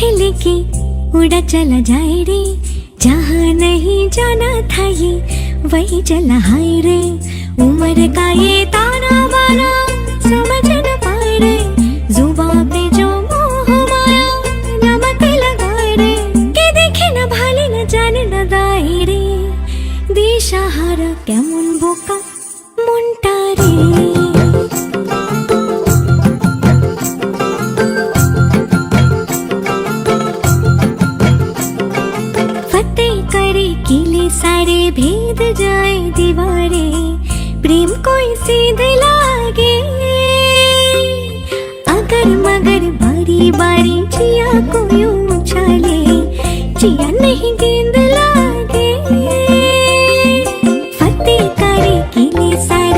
लेके उड़ा चला जाए रे जहाँ नहीं जाना था ये वही चला हाय रे उम्र का ये ताना बाना समझ न पाए रे जुबा पे जो मोह माया नमक लगाए रे के দেখে না ভালে না জানে না দায় রে দিশাহারা কেমন বোকা सारे भेद जाए दीवारे, प्रेम कोई सीध लागे अगर मगर बारी बारी जिया को यूँ उछाले जिया नहीं गेंद लागे। फतेह करे किले सारे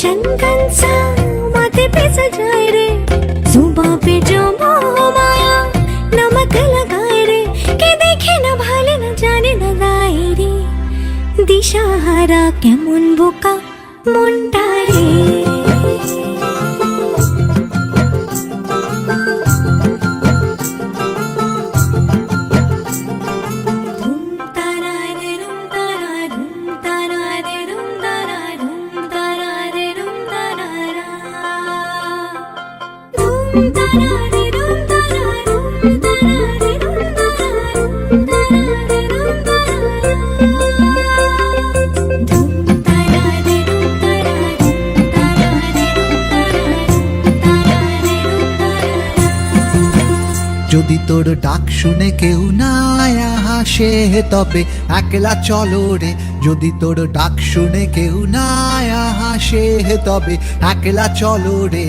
चंदन सा माथे पे सजाए रे। सुबह पे जो मोह माया, नमक लगाए रे। के देखे न भाले, न जाने, न दाए रे। दिशा हरा के मुन बोका मुंडा रे। যদি তোর ডাক শুনে কেউ না হাসে, তবে একলা চলো রে। যদি তোর ডাক শুনে কেউ না হাসে, তবে একলা চলো রে।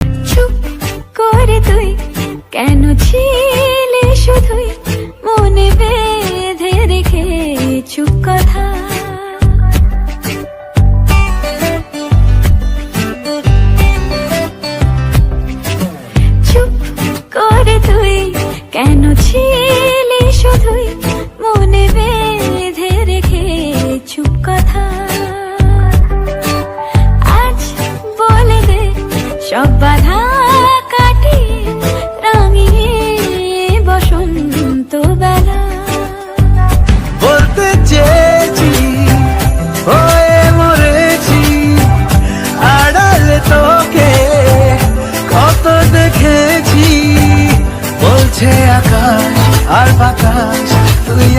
সব বাধা কাটিয়ে রাঙিয়ে বসন্ত বেলা। বলতে চেয়েছি, হয়ে মরেছি, আড়ালে তোকে কত দেখেছি। বলছে আকাশ আর বাতাস, তুই